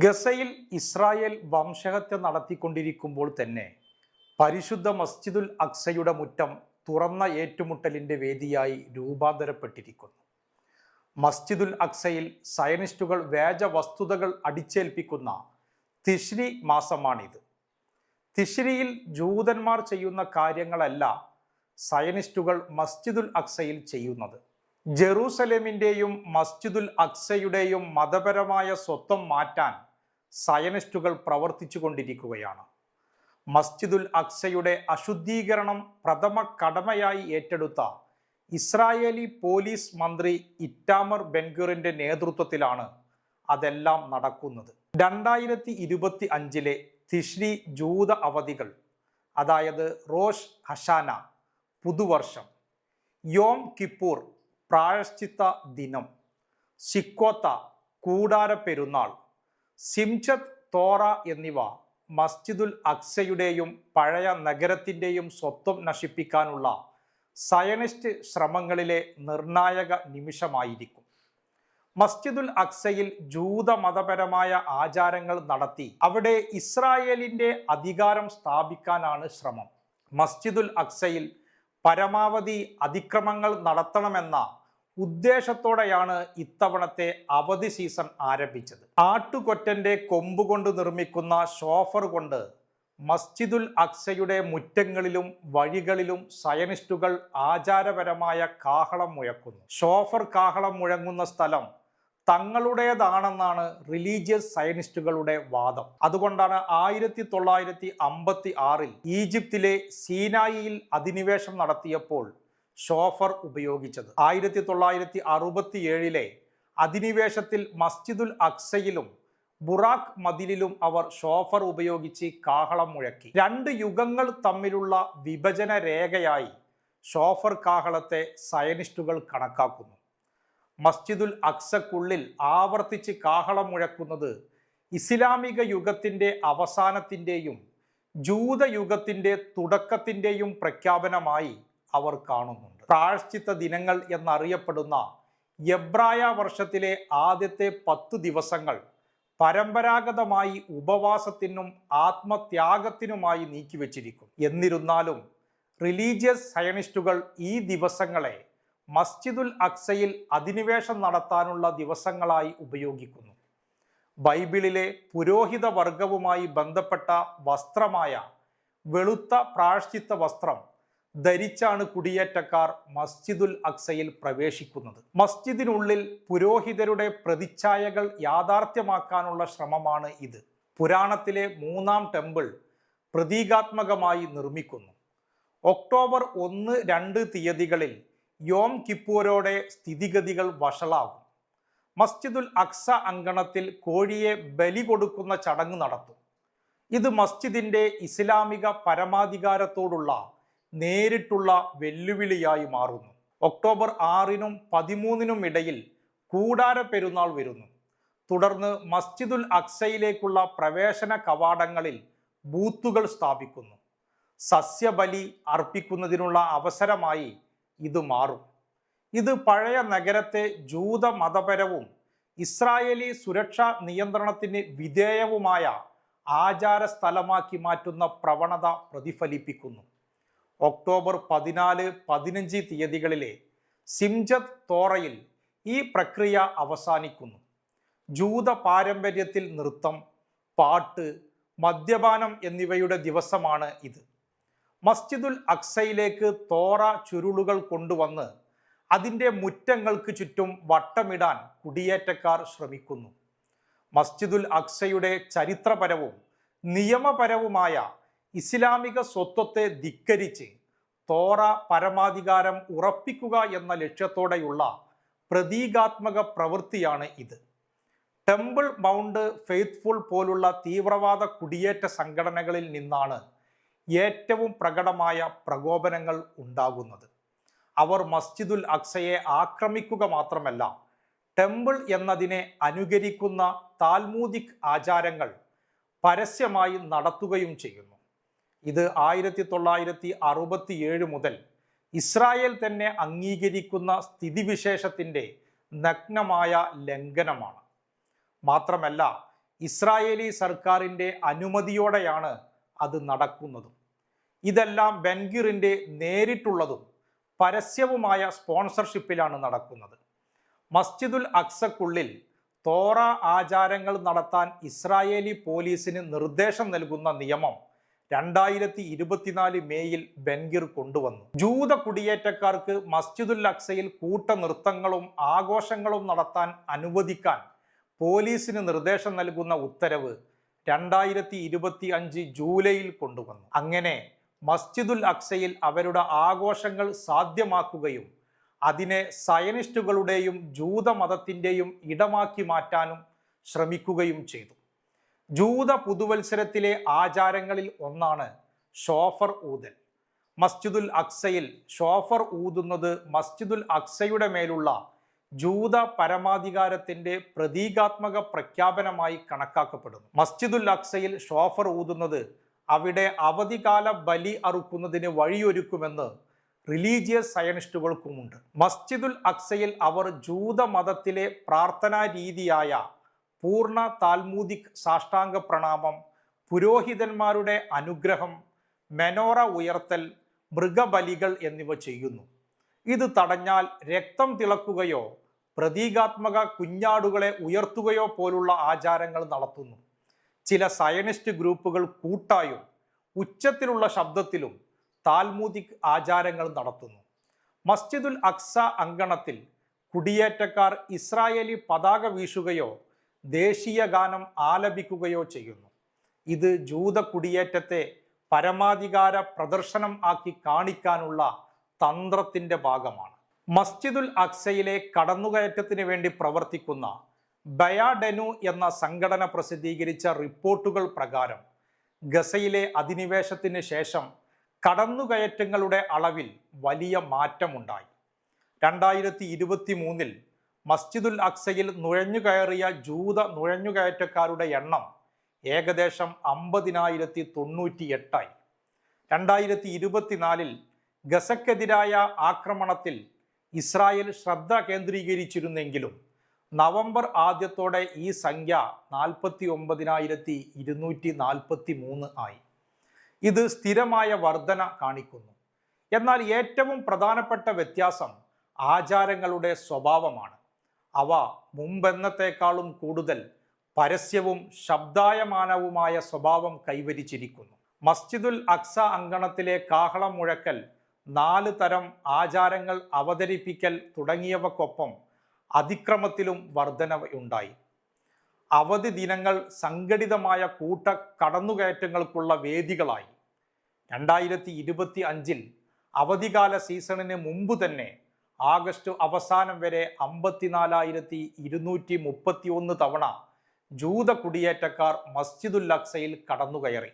ഗസയിൽ ഇസ്രായേൽ വംശഹത്യ നടത്തിക്കൊണ്ടിരിക്കുമ്പോൾ തന്നെ പരിശുദ്ധ മസ്ജിദുൽ അക്സയുടെ മുറ്റം തുറന്ന ഏറ്റുമുട്ടലിന്റെ വേദിയായി രൂപാന്തരപ്പെട്ടിരിക്കുന്നു. മസ്ജിദുൽ അക്സയിൽ സയനിസ്റ്റുകൾ വേജ വസ്തുതകൾ അടിച്ചേൽപ്പിക്കുന്ന തിശ്രി മാസമാണിത്. തിശ്രിയിൽ ജൂതന്മാർ ചെയ്യുന്ന കാര്യങ്ങളല്ല സയനിസ്റ്റുകൾ മസ്ജിദുൽ അക്സയിൽ ചെയ്യുന്നത്. ജെറൂസലേമിന്റെയും മസ്ജിദുൽ അക്സയുടെയും മതപരമായ സ്വത്വം മാറ്റാൻ സയനിസ്റ്റുകൾ പ്രവർത്തിച്ചു കൊണ്ടിരിക്കുകയാണ് മസ്ജിദുൽ അക്സയുടെ അശുദ്ധീകരണം പ്രഥമ കടമയായി ഏറ്റെടുത്ത ഇസ്രായേലി പോലീസ് മന്ത്രി ഇറ്റാമർ ബെൻഗുറിന്റെ നേതൃത്വത്തിലാണ് അതെല്ലാം നടക്കുന്നത്. രണ്ടായിരത്തി ഇരുപത്തി അഞ്ചിലെ തിഷ്രി ജൂത അവധികൾ അതായത് റോഷ് ഹഷാന പുതുവർഷം യോം കിപ്പൂർ പ്രായശ്ചിത്ത ദിനം. സിക്കോത്ത കൂടാര പെരുന്നാൾ. സിംചത് തോറ എന്നിവ മസ്ജിദുൽ അക്സയുടെയും പഴയ നഗരത്തിന്റെയും സ്വത്വം നശിപ്പിക്കാനുള്ള സയനിസ്റ്റ് ശ്രമങ്ങളിലെ നിർണായക നിമിഷമായിരിക്കും. മസ്ജിദുൽ അക്സയിൽ ജൂത മതപരമായ ആചാരങ്ങൾ നടത്തി അവിടെ ഇസ്രായേലിന്റെ അധികാരം സ്ഥാപിക്കാനാണ് ശ്രമം. മസ്ജിദുൽ അക്സയിൽ പരമാവധി അതിക്രമങ്ങൾ നടത്തണമെന്ന ഉദ്ദേശത്തോടെയാണ് ഇത്തവണത്തെ അവധി സീസൺ ആരംഭിച്ചത്. ആട്ടുകൊറ്റന്റെ കൊമ്പ് കൊണ്ട് നിർമ്മിക്കുന്ന ഷോഫർ കൊണ്ട് മസ്ജിദുൽ അക്സയുടെ മുറ്റങ്ങളിലും വഴികളിലും സയനിസ്റ്റുകൾ ആചാരപരമായ കാഹളം മുഴക്കുന്നു. ഷോഫർ കാഹളം മുഴങ്ങുന്ന സ്ഥലം തങ്ങളുടേതാണെന്നാണ് റിലീജിയസ് സയനിസ്റ്റുകളുടെ വാദം. അതുകൊണ്ടാണ് ആയിരത്തി തൊള്ളായിരത്തി അമ്പത്തി ആറിൽ ഈജിപ്തിലെ സീനായിയിൽ അധിനിവേശം നടത്തിയപ്പോൾ ഷോഫർ ഉപയോഗിച്ചത്. ആയിരത്തി തൊള്ളായിരത്തി അറുപത്തി ഏഴിലെ അധിനിവേശത്തിൽ മസ്ജിദുൽ അക്സയിലും ബുറാഖ് മതിലിലും അവർ ഷോഫർ ഉപയോഗിച്ച് കാഹളം മുഴക്കി. രണ്ട് യുഗങ്ങൾ തമ്മിലുള്ള വിഭജന രേഖയായി ഷോഫർ കാഹളത്തെ സയനിസ്റ്റുകൾ കണക്കാക്കുന്നു. മസ്ജിദുൽ അക്സക്കുള്ളിൽ ആവർത്തിച്ച് കാഹളം മുഴക്കുന്നത് ഇസ്ലാമിക യുഗത്തിന്റെ അവസാനത്തിന്റെയും ജൂതയുഗത്തിന്റെ തുടക്കത്തിന്റെയും പ്രഖ്യാപനമായി അവർ കാണുന്നുണ്ട്. പ്രാഴ്ചിത്ത ദിനങ്ങൾ എന്നറിയപ്പെടുന്ന എബ്രായ വർഷത്തിലെ ആദ്യത്തെ പത്ത് ദിവസങ്ങൾ പരമ്പരാഗതമായി ഉപവാസത്തിനും ആത്മത്യാഗത്തിനുമായി നീക്കിവെച്ചിരിക്കും എന്നിരുന്നാലും റിലീജിയസ് സയനിസ്റ്റുകൾ ഈ ദിവസങ്ങളെ മസ്ജിദുൽ അക്സയിൽ അധിനിവേശം നടത്താനുള്ള ദിവസങ്ങളായി ഉപയോഗിക്കുന്നു. ബൈബിളിലെ പുരോഹിത വർഗവുമായി ബന്ധപ്പെട്ട വസ്ത്രമായ വെളുത്ത പ്രാഴ്ചിത്ത വസ്ത്രം ധരിച്ചാണ് കുടിയേറ്റക്കാർ മസ്ജിദുൽ അക്സയിൽ പ്രവേശിക്കുന്നത്. മസ്ജിദിനുള്ളിൽ പുരോഹിതരുടെ പ്രതിച്ഛായകൾ യാഥാർത്ഥ്യമാക്കാനുള്ള ശ്രമമാണ് ഇത്. പുരാണത്തിലെ മൂന്നാം ടെമ്പിൾ പ്രതീകാത്മകമായി നിർമ്മിക്കുന്നു. ഒക്ടോബർ ഒന്ന് രണ്ട് തീയതികളിൽ യോം കിപ്പൂരോടെ സ്ഥിതിഗതികൾ വഷളാകും. മസ്ജിദുൽ അക്സ അങ്കണത്തിൽ കോഴിയെ ബലി കൊടുക്കുന്ന ചടങ്ങ് നടത്തും. ഇത് മസ്ജിദിന്റെ ഇസ്ലാമിക പരമാധികാരത്തോടുള്ള നേരിട്ടുള്ള വെല്ലുവിളിയായി മാറുന്നു. ഒക്ടോബർ ആറിനും പതിമൂന്നിനും ഇടയിൽ കൂടാര പെരുന്നാൾ വരുന്നു. തുടർന്ന് മസ്ജിദുൽ അക്സയിലേക്കുള്ള പ്രവേശന കവാടങ്ങളിൽ ബൂത്തുകൾ സ്ഥാപിക്കുന്നു. സസ്യബലി അർപ്പിക്കുന്നതിനുള്ള അവസരമായി ഇത് മാറും. ഇത് പഴയ നഗരത്തെ ജൂത മതപരവും ഇസ്രായേലി സുരക്ഷാ നിയന്ത്രണത്തിന് വിധേയവുമായ ആചാര സ്ഥലമാക്കി മാറ്റുന്ന പ്രവണത പ്രതിഫലിപ്പിക്കുന്നു. ഒക്ടോബർ പതിനാല് പതിനഞ്ച് തീയതികളിലെ സിംജത് തോറയിൽ ഈ പ്രക്രിയ അവസാനിക്കുന്നു. ജൂത പാരമ്പര്യത്തിൽ നൃത്തം പാട്ട് മദ്യപാനം എന്നിവയുടെ ദിവസമാണ് ഇത്. മസ്ജിദുൽ അക്സയിലേക്ക് തോറ ചുരുളുകൾ കൊണ്ടുവന്ന് അതിന്റെ മുറ്റങ്ങൾക്ക് ചുറ്റും വട്ടമിടാൻ കുടിയേറ്റക്കാർ ശ്രമിക്കുന്നു. മസ്ജിദുൽ അക്സയുടെ ചരിത്രപരവും നിയമപരവുമായ ഇസ്ലാമിക സ്വത്വത്തെ ധിക്കരിച്ച് തോറ പരമാധികാരം ഉറപ്പിക്കുക എന്ന ലക്ഷ്യത്തോടെയുള്ള പ്രതീകാത്മക പ്രവൃത്തിയാണ് ഇത്. ടെമ്പിൾ മൗണ്ട് ഫെയ്ത്ത്ഫുൾ പോലുള്ള തീവ്രവാദ കുടിയേറ്റ സംഘടനകളിൽ നിന്നാണ് ഏറ്റവും പ്രകടമായ പ്രകോപനങ്ങൾ ഉണ്ടാകുന്നത്. അവർ മസ്ജിദുൽ അക്സയെ ആക്രമിക്കുക മാത്രമല്ല ടെമ്പിൾ എന്നതിനെ അനുകരിക്കുന്ന താൽമൂദിക് ആചാരങ്ങൾ പരസ്യമായി നടത്തുകയും ചെയ്യുന്നു. ഇത് ആയിരത്തി തൊള്ളായിരത്തി അറുപത്തി ഏഴ് മുതൽ ഇസ്രായേൽ തന്നെ അംഗീകരിക്കുന്ന സ്ഥിതിവിശേഷത്തിന്റെ നഗ്നമായ ലംഘനമാണ്. മാത്രമല്ല ഇസ്രായേലി സർക്കാരിന്റെ അനുമതിയോടെയാണ് അത് നടക്കുന്നതും. ഇതെല്ലാം ബെൻഗിറിന്റെ നേരിട്ടുള്ളതും പരസ്യവുമായ സ്പോൺസർഷിപ്പിലാണ് നടക്കുന്നത്. മസ്ജിദുൽ അക്സക്കുള്ളിൽ തോറ ആചാരങ്ങൾ നടത്താൻ ഇസ്രായേലി പോലീസിന് നിർദ്ദേശം നൽകുന്ന നിയമം രണ്ടായിരത്തി ഇരുപത്തിനാല് മേയിൽ ബെൻഗിർ കൊണ്ടുവന്നു. ജൂത കുടിയേറ്റക്കാർക്ക് മസ്ജിദുൽ അക്സയിൽ കൂട്ട നൃത്തങ്ങളും ആഘോഷങ്ങളും നടത്താൻ അനുവദിക്കാൻ പോലീസിന് നിർദ്ദേശം നൽകുന്ന ഉത്തരവ് രണ്ടായിരത്തി ഇരുപത്തി അഞ്ച് ജൂലൈയിൽ കൊണ്ടുവന്നു. അങ്ങനെ മസ്ജിദുൽ അക്സയിൽ അവരുടെ ആഘോഷങ്ങൾ സാധ്യമാക്കുകയും അതിനെ സയനിസ്റ്റുകളുടെയും ജൂതമതത്തിന്റെയും ഇടമാക്കി മാറ്റാനും ശ്രമിക്കുകയും ചെയ്തു. ജൂത പുതുവത്സരത്തിലെ ആചാരങ്ങളിൽ ഒന്നാണ് ഷോഫർ ഊതൽ. മസ്ജിദുൽ അക്സയിൽ ഷോഫർ ഊതുന്നത് മസ്ജിദുൽ അക്സയുടെ മേലുള്ള ജൂത പരമാധികാരത്തിന്റെ പ്രതീകാത്മക പ്രഖ്യാപനമായി കണക്കാക്കപ്പെടുന്നു. മസ്ജിദുൽ അക്സയിൽ ഷോഫർ ഊതുന്നത് അവിടെ അവധികാല ബലി അറുക്കുന്നതിന് വഴിയൊരുക്കുമെന്ന് റിലീജിയസ് സയനിസ്റ്റുകൾക്കുമുണ്ട്. മസ്ജിദുൽ അക്സയിൽ അവർ ജൂത മതത്തിലെ പ്രാർത്ഥനാ രീതിയായ പൂർണ താൽമൂദിക് സാഷ്ടാംഗ പ്രണാമം പുരോഹിതന്മാരുടെ അനുഗ്രഹം മെനോറ ഉയർത്തൽ മൃഗബലികൾ എന്നിവ ചെയ്യുന്നു. ഇത് തടഞ്ഞാൽ രക്തം തിളക്കുകയോ പ്രതീകാത്മക കുഞ്ഞാടുകളെ ഉയർത്തുകയോ പോലുള്ള ആചാരങ്ങൾ നടത്തുന്നു. ചില സയനിസ്റ്റ് ഗ്രൂപ്പുകൾ കൂട്ടായും ഉച്ചത്തിലുള്ള ശബ്ദത്തിലും താൽമൂതിക് ആചാരങ്ങൾ നടത്തുന്നു. മസ്ജിദുൽ അക്സ അങ്കണത്തിൽ കുടിയേറ്റക്കാർ ഇസ്രായേലി പതാക വീശുകയോ ദേശീയ ഗാനം ആലപിക്കുകയോ ചെയ്യുന്നു. ഇത് ജൂത കുടിയേറ്റത്തെ പരമാധികാര പ്രദർശനം ആക്കി കാണിക്കാനുള്ള തന്ത്രത്തിന്റെ ഭാഗമാണ്. മസ്ജിദുൽ അക്സയിലെ കടന്നുകയറ്റത്തിന് വേണ്ടി പ്രവർത്തിക്കുന്ന ബയാഡെനു എന്ന സംഘടന പ്രസിദ്ധീകരിച്ച റിപ്പോർട്ടുകൾ പ്രകാരം ഗസയിലെ അധിനിവേശത്തിന് ശേഷം കടന്നുകയറ്റങ്ങളുടെ അളവിൽ വലിയ മാറ്റമുണ്ടായി. രണ്ടായിരത്തി ഇരുപത്തി മൂന്നിൽ മസ്ജിദുൽ അക്സയിൽ നുഴഞ്ഞുകയറിയ ജൂത നുഴഞ്ഞുകയറ്റക്കാരുടെ എണ്ണം ഏകദേശം അമ്പതിനായിരത്തി തൊണ്ണൂറ്റി എട്ടായി രണ്ടായിരത്തി ഇരുപത്തിനാലിൽ ഗസക്കെതിരായ ആക്രമണത്തിൽ ഇസ്രായേൽ ശ്രദ്ധ കേന്ദ്രീകരിച്ചിരുന്നെങ്കിലും നവംബർ ആദ്യത്തോടെ ഈ സംഖ്യ നാൽപ്പത്തി ഒമ്പതിനായിരത്തി ഇരുന്നൂറ്റി നാൽപ്പത്തി മൂന്ന് ആയി. ഇത് സ്ഥിരമായ വർധന കാണിക്കുന്നു. എന്നാൽ ഏറ്റവും പ്രധാനപ്പെട്ട വ്യത്യാസം ആചാരങ്ങളുടെ സ്വഭാവമാണ്. അവ മുമ്പെന്നത്തേക്കാളും കൂടുതൽ പരസ്യവും ശബ്ദായമാനവുമായ സ്വഭാവം കൈവരിച്ചിരിക്കുന്നു. മസ്ജിദുൽ അക്സ അങ്കണത്തിലെ കാഹളം മുഴക്കൽ നാല് തരം ആചാരങ്ങൾ അവതരിപ്പിക്കൽ തുടങ്ങിയവക്കൊപ്പം അതിക്രമത്തിലും വർധനവുണ്ടായി. അവധി ദിനങ്ങൾ സംഘടിതമായ കൂട്ട കടന്നുകയറ്റങ്ങൾക്കുള്ള വേദികളായി. രണ്ടായിരത്തി ഇരുപത്തി അഞ്ചിൽ അവധികാല സീസണിന് മുമ്പ് തന്നെ ആഗസ്റ്റ് അവസാനം വരെ അമ്പത്തിനാലായിരത്തി ഇരുന്നൂറ്റി മുപ്പത്തി ഒന്ന് തവണ ജൂത കുടിയേറ്റക്കാർ മസ്ജിദുൽ അക്സയിൽ കടന്നുകയറി.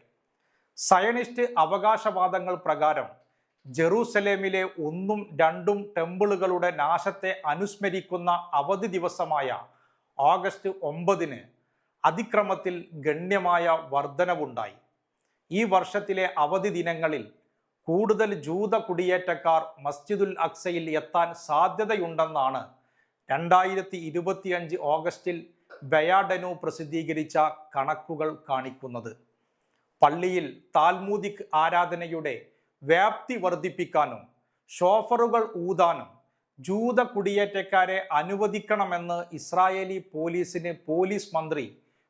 സയണിസ്റ്റ് അവകാശവാദങ്ങൾ പ്രകാരം ജെറൂസലേമിലെ ഒന്നും രണ്ടും ടെമ്പിളുകളുടെ നാശത്തെ അനുസ്മരിക്കുന്ന അവധി ദിവസമായ ഓഗസ്റ്റ് ഒമ്പതിന് അതിക്രമത്തിൽ ഗണ്യമായ വർധനവുണ്ടായി. ഈ വർഷത്തിലെ അവധി ദിനങ്ങളിൽ കൂടുതൽ ജൂത കുടിയേറ്റക്കാർ മസ്ജിദുൽ അക്സയിൽ എത്താൻ സാധ്യതയുണ്ടെന്നാണ് രണ്ടായിരത്തി ഇരുപത്തിയഞ്ച് ഓഗസ്റ്റിൽ ബയാഡനു പ്രസിദ്ധീകരിച്ച കണക്കുകൾ കാണിക്കുന്നത്. പള്ളിയിൽ താൽമൂദിക് ആരാധനയുടെ വ്യാപ്തി വർദ്ധിപ്പിക്കാനും ഷോഫറുകൾ ഊതാനും ജൂത കുടിയേറ്റക്കാരെ അനുവദിക്കണമെന്ന് ഇസ്രായേലി പോലീസിന് പോലീസ് മന്ത്രി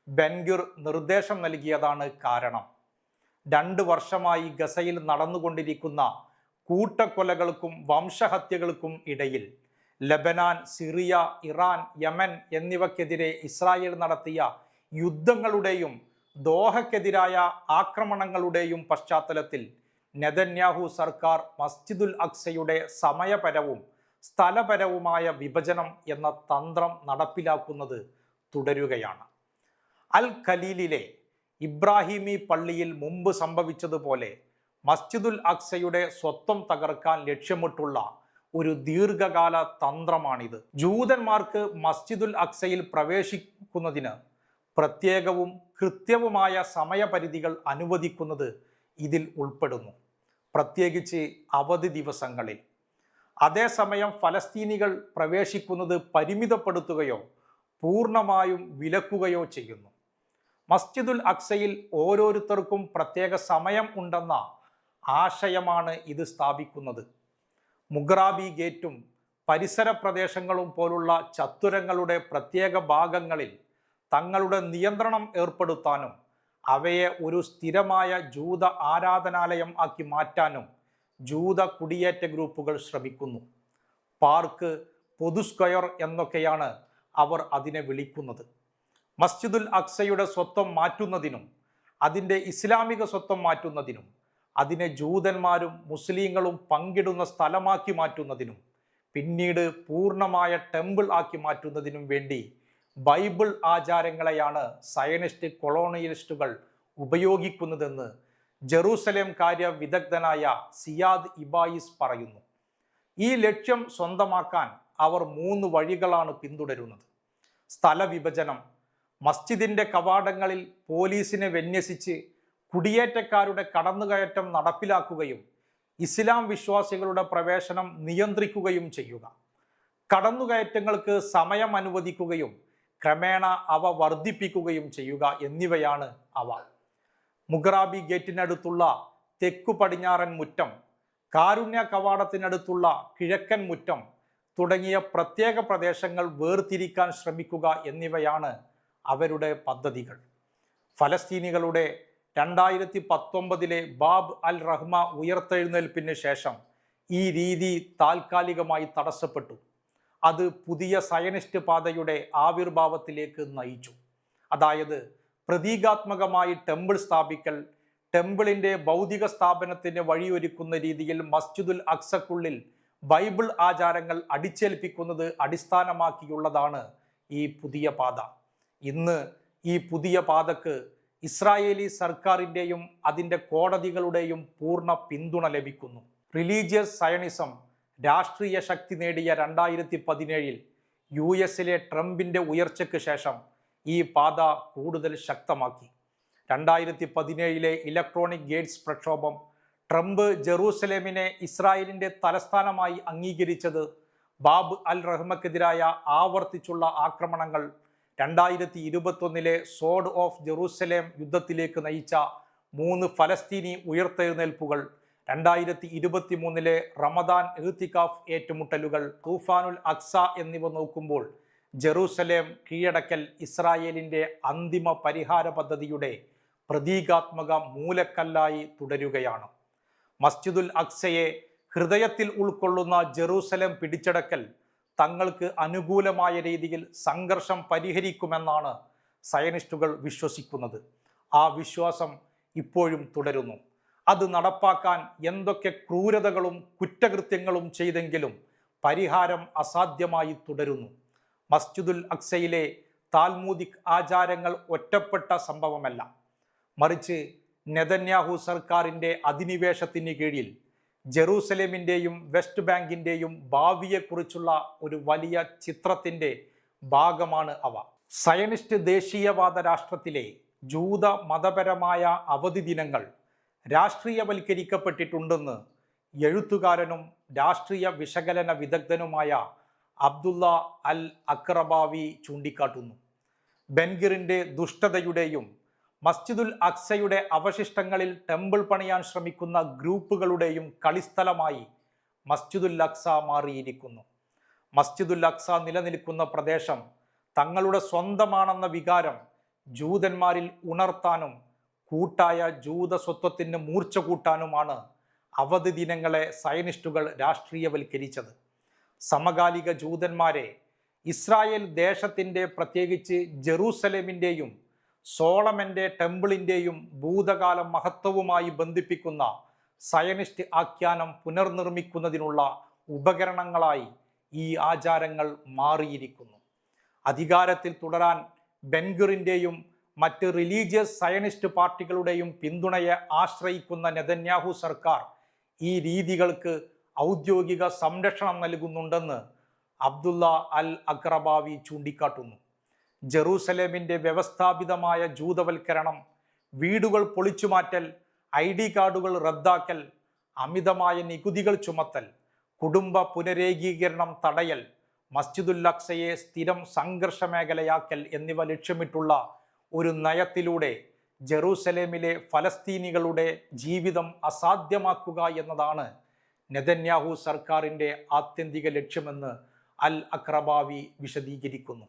ബെൻഗുർ നിർദ്ദേശം നൽകിയതാണ് കാരണം. രണ്ട് വർഷമായി ഗസയിൽ നടന്നുകൊണ്ടിരിക്കുന്ന കൂട്ടക്കൊലകൾക്കും വംശഹത്യകൾക്കും ഇടയിൽ ലബനാൻ സിറിയ ഇറാൻ യമൻ എന്നിവക്കെതിരെ ഇസ്രായേൽ നടത്തിയ യുദ്ധങ്ങളുടെയും ദോഹക്കെതിരായ ആക്രമണങ്ങളുടെയും പശ്ചാത്തലത്തിൽ നെതന്യാഹു സർക്കാർ മസ്ജിദുൽ അക്സയുടെ സമയപരവും സ്ഥലപരവുമായ വിഭജനം എന്ന തന്ത്രം നടപ്പിലാക്കുന്നത് തുടരുകയാണ്. അൽ ഖലീലിലെ ഇബ്രാഹിമി പള്ളിയിൽ മുമ്പ് സംഭവിച്ചതുപോലെ മസ്ജിദുൽ അക്സയുടെ സ്വത്വം തകർക്കാൻ ലക്ഷ്യമിട്ടുള്ള ഒരു ദീർഘകാല തന്ത്രമാണിത്. ജൂതന്മാർക്ക് മസ്ജിദുൽ അക്സയിൽ പ്രവേശിക്കുന്നതിന് പ്രത്യേകവും കൃത്യവുമായ സമയപരിധികൾ അനുവദിക്കുന്നത് ഇതിൽ ഉൾപ്പെടുന്നു. പ്രത്യേകിച്ച് അവധി ദിവസങ്ങളിൽ. അതേസമയം ഫലസ്തീനികൾ പ്രവേശിക്കുന്നത് പരിമിതപ്പെടുത്തുകയോ പൂർണമായും വിലക്കുകയോ ചെയ്യുന്നു. മസ്ജിദുൽ അക്സയിൽ ഓരോരുത്തർക്കും പ്രത്യേക സമയം ഉണ്ടെന്ന ആശയമാണ് ഇത് സ്ഥാപിക്കുന്നത്. മുഗ്രാബി ഗേറ്റും പരിസര പ്രദേശങ്ങളും പോലുള്ള ചത്തുരങ്ങളുടെ പ്രത്യേക ഭാഗങ്ങളിൽ തങ്ങളുടെ നിയന്ത്രണം ഏർപ്പെടുത്താനും അവയെ ഒരു സ്ഥിരമായ ജൂത ആരാധനാലയം ആക്കി മാറ്റാനും ജൂത കുടിയേറ്റ ഗ്രൂപ്പുകൾ ശ്രമിക്കുന്നു. പാർക്ക് പൊതു സ്ക്വയർ എന്നൊക്കെയാണ് അവർ അതിനെ വിളിക്കുന്നത്. മസ്ജിദുൽ അക്സയുടെ സ്വത്വം മാറ്റുന്നതിനും അതിന്റെ ഇസ്ലാമിക സ്വത്വം മാറ്റുന്നതിനും അതിനെ ജൂതന്മാരും മുസ്ലിങ്ങളും പങ്കിടുന്ന സ്ഥലമാക്കി മാറ്റുന്നതിനും പിന്നീട് പൂർണമായ ടെമ്പിൾ ആക്കി മാറ്റുന്നതിനും വേണ്ടി ബൈബിൾ ആചാരങ്ങളെയാണ് സയനിസ്റ്റ് കൊളോണിയലിസ്റ്റുകൾ ഉപയോഗിക്കുന്നതെന്ന് ജെറൂസലേം കാര്യ വിദഗ്ധനായ സിയാദ് ഇബായിസ് പറയുന്നു. ഈ ലക്ഷ്യം സ്വന്തമാക്കാൻ അവർ മൂന്ന് വഴികളാണ് പിന്തുടരുന്നത്. സ്ഥലവിഭജനം മസ്ജിദിന്റെ കവാടങ്ങളിൽ പോലീസിനെ വിന്യസിച്ച് കുടിയേറ്റക്കാരുടെ കടന്നുകയറ്റം നടപ്പിലാക്കുകയും ഇസ്ലാം വിശ്വാസികളുടെ പ്രവേശനം നിയന്ത്രിക്കുകയും ചെയ്യുക. കടന്നുകയറ്റങ്ങൾക്ക് സമയം അനുവദിക്കുകയും ക്രമേണ അവ വർദ്ധിപ്പിക്കുകയും ചെയ്യുക എന്നിവയാണ് അവ. മുഗ്രാബി ഗേറ്റിനടുത്തുള്ള തെക്കു പടിഞ്ഞാറൻ മുറ്റം കാരുണ്യ കവാടത്തിനടുത്തുള്ള കിഴക്കൻ മുറ്റം തുടങ്ങിയ പ്രത്യേക പ്രദേശങ്ങൾ വേർതിരിക്കാൻ ശ്രമിക്കുക എന്നിവയാണ് അവരുടെ പദ്ധതികൾ. ഫലസ്തീനികളുടെ രണ്ടായിരത്തി പത്തൊമ്പതിലെ ബാബ് അൽ റഹ്മ ഉയർത്തെഴുന്നേൽപ്പിന് ശേഷം ഈ രീതി താൽക്കാലികമായി തടസ്സപ്പെട്ടു. അത് പുതിയ സയനിസ്റ്റ് പാതയുടെ ആവിർഭാവത്തിലേക്ക് നയിച്ചു. അതായത് പ്രതീകാത്മകമായി ടെമ്പിൾ സ്ഥാപിക്കൽ ടെമ്പിളിന്റെ ഭൗതിക സ്ഥാപനത്തിന് വഴിയൊരുക്കുന്ന രീതിയിൽ മസ്ജിദുൽ അക്സക്കുള്ളിൽ ബൈബിൾ ആചാരങ്ങൾ അടിച്ചേൽപ്പിക്കുന്നത് അടിസ്ഥാനമാക്കിയുള്ളതാണ് ഈ പുതിയ പാത. ഇന്ന് ഈ പുതിയ പാതക്ക് ഇസ്രായേലി സർക്കാരിന്റെയും അതിന്റെ കോടതികളുടെയും പൂർണ പിന്തുണ ലഭിക്കുന്നു. റിലീജിയസ് സയണിസം രാഷ്ട്രീയ ശക്തി നേടിയ രണ്ടായിരത്തി പതിനേഴിൽ യു എസിലെ ട്രംപിന്റെ ഉയർച്ചയ്ക്ക് ശേഷം ഈ പാത കൂടുതൽ ശക്തമാക്കി. രണ്ടായിരത്തി പതിനേഴിലെ ഇലക്ട്രോണിക് ഗേറ്റ്സ് പ്രക്ഷോഭം ട്രംപ് ജെറൂസലേമിനെ ഇസ്രായേലിന്റെ തലസ്ഥാനമായി അംഗീകരിച്ചത് ബാബ് അൽ റഹ്മക്കെതിരായ ആവർത്തിച്ചുള്ള ആക്രമണങ്ങൾ രണ്ടായിരത്തി ഇരുപത്തൊന്നിലെ സോഡ് ഓഫ് ജെറൂസലേം യുദ്ധത്തിലേക്ക് നയിച്ച മൂന്ന് ഫലസ്തീനി ഉയർത്തെഴുന്നേൽപ്പുകൾ രണ്ടായിരത്തി ഇരുപത്തി മൂന്നിലെ റമദാൻ എഴുത്തിക്കാഫ് ഏറ്റുമുട്ടലുകൾ തൂഫാനുൽ അക്സ എന്നിവ നോക്കുമ്പോൾ ജെറൂസലേം കീഴടക്കൽ ഇസ്രായേലിന്റെ അന്തിമ പരിഹാര പദ്ധതിയുടെ പ്രതീകാത്മക മൂലക്കല്ലായി തുടരുകയാണ്. മസ്ജിദുൽ അക്സയെ ഹൃദയത്തിൽ ഉൾക്കൊള്ളുന്ന ജെറൂസലേം പിടിച്ചടക്കൽ തങ്ങൾക്ക് അനുകൂലമായ രീതിയിൽ സംഘർഷം പരിഹരിക്കുമെന്നാണ് സയനിസ്റ്റുകൾ വിശ്വസിക്കുന്നത്. ആ വിശ്വാസം ഇപ്പോഴും തുടരുന്നു. അത് നടപ്പാക്കാൻ എന്തൊക്കെ ക്രൂരതകളും കുറ്റകൃത്യങ്ങളും ചെയ്തെങ്കിലും പരിഹാരം അസാധ്യമായി തുടരുന്നു. മസ്ജിദുൽ അക്സയിലെ താൽമൂദിക് ആചാരങ്ങൾ ഒറ്റപ്പെട്ട സംഭവമല്ല. മറിച്ച് നെതന്യാഹു സർക്കാരിന്റെ അധിനിവേശത്തിന് കീഴിൽ ജെറൂസലേമിന്റെയും വെസ്റ്റ് ബാങ്കിന്റെയും ഭാവിയെക്കുറിച്ചുള്ള ഒരു വലിയ ചിത്രത്തിന്റെ ഭാഗമാണ് അവ. സയനിസ്റ്റ് ദേശീയവാദ രാഷ്ട്രത്തിലെ ജൂത മതപരമായ അവധി ദിനങ്ങൾ രാഷ്ട്രീയവൽക്കരിക്കപ്പെട്ടിട്ടുണ്ടെന്ന് എഴുത്തുകാരനും രാഷ്ട്രീയ വിശകലന വിദഗ്ധനുമായ അബ്ദുള്ള അൽ അക്രബാവി ചൂണ്ടിക്കാട്ടുന്നു. ബെൻഗിറിന്റെ ദുഷ്ടതയുടെയും മസ്ജിദുൽ അക്സയുടെ അവശിഷ്ടങ്ങളിൽ ടെമ്പിൾ പണിയാൻ ശ്രമിക്കുന്ന ഗ്രൂപ്പുകളുടെയും കളിസ്ഥലമായി മസ്ജിദുൽ അക്സ മാറിയിരിക്കുന്നു. മസ്ജിദുൽ അക്സ നിലനിൽക്കുന്ന പ്രദേശം തങ്ങളുടെ സ്വന്തമാണെന്ന വികാരം ജൂതന്മാരിൽ ഉണർത്താനും കൂട്ടായ ജൂത സ്വത്വത്തിന് മൂർച്ച കൂട്ടാനുമാണ് അവധി ദിനങ്ങളെ സയനിസ്റ്റുകൾ രാഷ്ട്രീയവൽക്കരിച്ചത്. സമകാലിക ജൂതന്മാരെ ഇസ്രായേൽ ദേശത്തിന്റെ പ്രത്യേകിച്ച് ജെറൂസലേമിന്റെയും സോളമന്റെ ടെമ്പിളിന്റെയും ഭൂതകാല മഹത്വവുമായി ബന്ധിപ്പിക്കുന്ന സയനിസ്റ്റ് ആഖ്യാനം പുനർനിർമ്മിക്കുന്നതിനുള്ള ഉപകരണങ്ങളായി ഈ ആചാരങ്ങൾ മാറിയിരിക്കുന്നു. അധികാരത്തിൽ തുടരാൻ ബെൻഗറിന്റെയും മറ്റ് റിലീജിയസ് സയനിസ്റ്റ് പാർട്ടികളുടെയും പിന്തുണയെ ആശ്രയിക്കുന്ന നെതന്യാഹു സർക്കാർ ഈ രീതികൾക്ക് ഔദ്യോഗിക സംരക്ഷണം നൽകുന്നുണ്ടെന്ന് അബ്ദുള്ള അൽ അക്രബാവി ചൂണ്ടിക്കാട്ടുന്നു. ജെറൂസലേമിന്റെ വ്യവസ്ഥാപിതമായ ജൂതവൽക്കരണം വീടുകൾ പൊളിച്ചുമാറ്റൽ ഐ ഡി കാർഡുകൾ റദ്ദാക്കൽ അമിതമായ നികുതികൾ ചുമത്തൽ കുടുംബ പുനരേകീകരണം തടയൽ മസ്ജിദുൽ അക്സയെ സ്ഥിരം സംഘർഷ മേഖലയാക്കൽ എന്നിവ ലക്ഷ്യമിട്ടുള്ള ഒരു നയത്തിലൂടെ ജെറൂസലേമിലെ ഫലസ്തീനികളുടെ ജീവിതം അസാധ്യമാക്കുക എന്നതാണ് നെതന്യാഹു സർക്കാരിന്റെ ആത്യന്തിക ലക്ഷ്യമെന്ന് അൽ അക്രബാവി വിശദീകരിക്കുന്നു.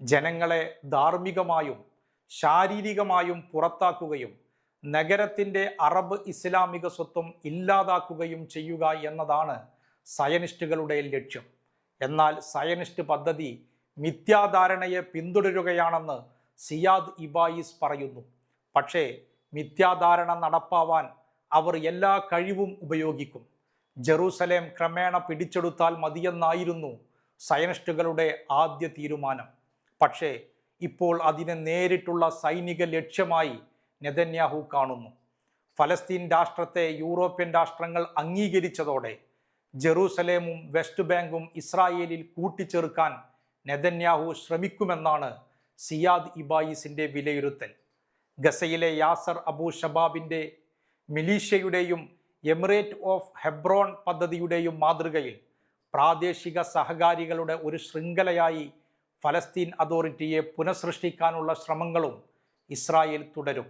ജനങ്ങളെ ധാർമ്മികമായും ശാരീരികമായും പുറത്താക്കുകയും നഗരത്തിന്റെ അറബ് ഇസ്ലാമിക സ്വത്വം ഇല്ലാതാക്കുകയും ചെയ്യുക എന്നതാണ് സയനിസ്റ്റുകളുടെ ലക്ഷ്യം. എന്നാൽ സയനിസ്റ്റ് പദ്ധതി മിഥ്യാധാരണയെ പിന്തുടരുകയാണെന്ന് സിയാദ് ഇബായിസ് പറയുന്നു. പക്ഷേ മിഥ്യാധാരണ നടപ്പാവാൻ അവർ എല്ലാ കഴിവും ഉപയോഗിക്കും. ജെറൂസലേം ക്രമേണ പിടിച്ചെടുത്താൽ മതിയെന്നായിരുന്നു സയനിസ്റ്റുകളുടെ ആദ്യ തീരുമാനം. പക്ഷേ ഇപ്പോൾ അതിനെ നേരിട്ടുള്ള സൈനിക ലക്ഷ്യമായി നെതന്യാഹു കാണുന്നു. ഫലസ്തീൻ രാഷ്ട്രത്തെ യൂറോപ്യൻ രാഷ്ട്രങ്ങൾ അംഗീകരിച്ചതോടെ ജെറൂസലേമും വെസ്റ്റ് ബാങ്കും ഇസ്രായേലിൽ കൂട്ടിച്ചേർക്കാൻ നെതന്യാഹു ശ്രമിക്കുമെന്നാണ് സിയാദ് ഇബായിസിന്റെ വിലയിരുത്തൽ. ഗസയിലെ യാസർ അബു ഷബാബിന്റെ മിലീഷ്യയുടെയും എമിറേറ്റ് ഓഫ് ഹെബ്രോൺ പദ്ധതിയുടെയും മാതൃകയിൽ പ്രാദേശിക സഹകാരികളുടെ ഒരു ശൃംഖലയായി ഫലസ്തീൻ അതോറിറ്റിയെ പുനഃസൃഷ്ടിക്കാനുള്ള ശ്രമങ്ങളും ഇസ്രായേൽ തുടരും.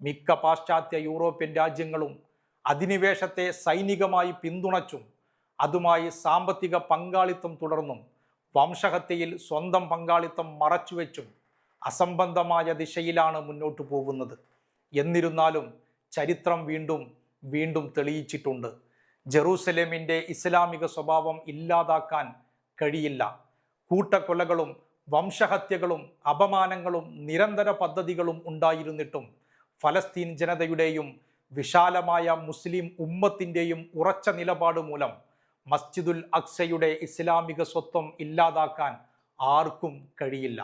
മിക്ക പാശ്ചാത്യ യൂറോപ്യൻ രാജ്യങ്ങളും അധിനിവേശത്തെ സൈനികമായി പിന്തുണച്ചും അതുമായി സാമ്പത്തിക പങ്കാളിത്തം തുടർന്നും വംശഹത്യയിൽ സ്വന്തം പങ്കാളിത്തം മറച്ചുവെച്ചും അസംബന്ധമായ ദിശയിലാണ് മുന്നോട്ടു പോകുന്നത്. എന്നിരുന്നാലും ചരിത്രം വീണ്ടും വീണ്ടും തെളിയിച്ചിട്ടുണ്ട്. ജെറൂസലേമിന്റെ ഇസ്ലാമിക സ്വഭാവം ഇല്ലാതാക്കാൻ കഴിയില്ല. കൂട്ടക്കൊലകളും വംശഹത്യകളും അപമാനങ്ങളും നിരന്തര പദ്ധതികളും ഉണ്ടായിരുന്നിട്ടും ഫലസ്തീൻ ജനതയുടെയും വിശാലമായ മുസ്ലിം ഉമ്മത്തിന്റെയും ഉറച്ച നിലപാട് മൂലം മസ്ജിദുൽ അക്സയുടെ ഇസ്ലാമിക സ്വത്വം ഇല്ലാതാക്കാൻ ആർക്കും കഴിയില്ല.